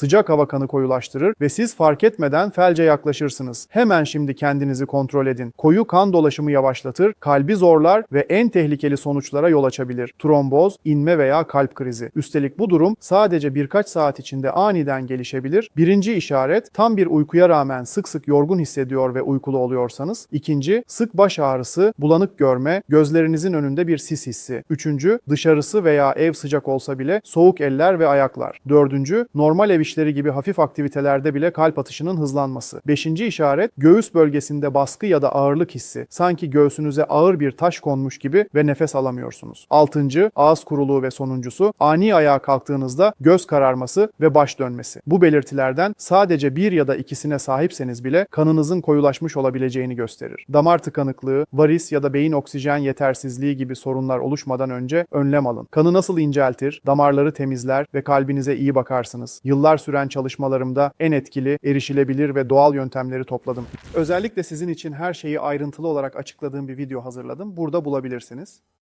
Sıcak hava kanı koyulaştırır ve siz fark etmeden felce yaklaşırsınız. Hemen şimdi kendinizi kontrol edin. Koyu kan dolaşımı yavaşlatır, kalbi zorlar ve en tehlikeli sonuçlara yol açabilir. Tromboz, inme veya kalp krizi. Üstelik bu durum sadece birkaç saat içinde aniden gelişebilir. Birinci işaret tam bir uykuya rağmen sık sık yorgun hissediyor ve uykulu oluyorsanız. İkinci sık baş ağrısı, bulanık görme, gözlerinizin önünde bir sis hissi. Üçüncü dışarısı veya ev sıcak olsa bile soğuk eller ve ayaklar. Dördüncü normal ev işleri gibi hafif aktivitelerde bile kalp atışının hızlanması. Beşinci işaret göğüs bölgesinde baskı ya da ağırlık hissi. Sanki göğsünüze ağır bir taş konmuş gibi ve nefes alamıyorsunuz. Altıncı ağız kuruluğu ve sonuncusu ani ayağa kalktığınızda göz kararması ve baş dönmesi. Bu belirtilerden sadece bir ya da ikisine sahipseniz bile kanınızın koyulaşmış olabileceğini gösterir. Damar tıkanıklığı, varis ya da beyin oksijen yetersizliği gibi sorunlar oluşmadan önce önlem alın. Kanı nasıl inceltir, damarları temizler ve kalbinize iyi bakarsınız. Yıllar süren çalışmalarımda en etkili, erişilebilir ve doğal yöntemleri topladım. Özellikle sizin için her şeyi ayrıntılı olarak açıkladığım bir video hazırladım. Burada bulabilirsiniz.